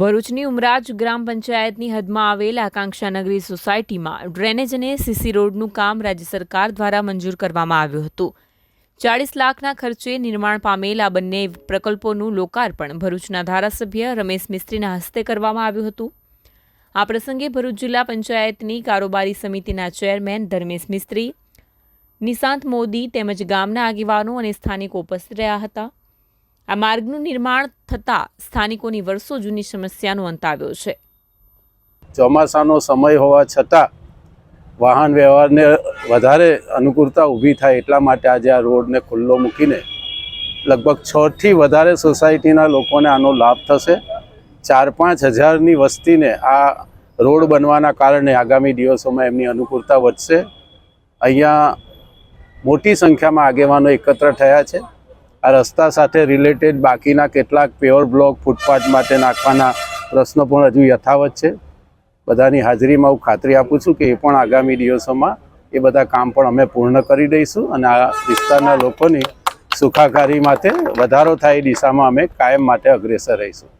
ભરૂચની ઉમરાજ ગ્રામ પંચાયતની હદમાં આવેલ આકાંક્ષાનગરી સોસાયટીમાં ડ્રેનેજ અને સીસી રોડનું કામ રાજ્ય સરકાર દ્વારા મંજૂર કરવામાં આવ્યું હતું. ચાળીસ લાખના ખર્ચે નિર્માણ પામેલ આ બંને પ્રકલ્પોનું લોકાર્પણ ભરૂચના ધારાસભ્ય રમેશ મિસ્ત્રીના હસ્તે કરવામાં આવ્યું હતું. આ પ્રસંગે ભરૂચ જિલ્લા પંચાયતની કારોબારી સમિતિના ચેરમેન ધર્મેશ મિસ્ત્રી, નિશાંત મોદી તેમજ ગામના આગેવાનો અને સ્થાનિકો ઉપસ્થિત રહ્યા હતા. આ માર્ગનું નિર્માણ થતાં સ્થાનિકોની વર્ષો જૂની સમસ્યાનો અંત આવ્યો છે. ચોમાસાનો સમય હોવા છતાં વાહન વ્યવહારને વધારે અનુકૂળતા ઊભી થાય એટલા માટે આજે આ રોડને ખુલ્લો મૂકીને લગભગ છથી વધારે સોસાયટીના લોકોને આનો લાભ થશે. ચાર પાંચ હજારની વસ્તીને આ રોડ બનવાના કારણે આગામી દિવસોમાં એમની અનુકૂળતા વધશે. અહીંયા મોટી સંખ્યામાં આગેવાનો એકત્ર થયા છે. આ રસ્તા સાથે રિલેટેડ બાકીના કેટલાક પેવર બ્લોક ફૂટપાથ માટે નાખવાના પ્રશ્નો પણ હજુ યથાવત છે. બધાની હાજરીમાં હું ખાતરી આપું છું કે એ પણ આગામી દિવસોમાં એ બધા કામ પણ અમે પૂર્ણ કરી દઈશું અને આ વિસ્તારના લોકોની સુખાકારી માટે વધારો થાય એ દિશામાં અમે કાયમ માટે અગ્રેસર રહીશું.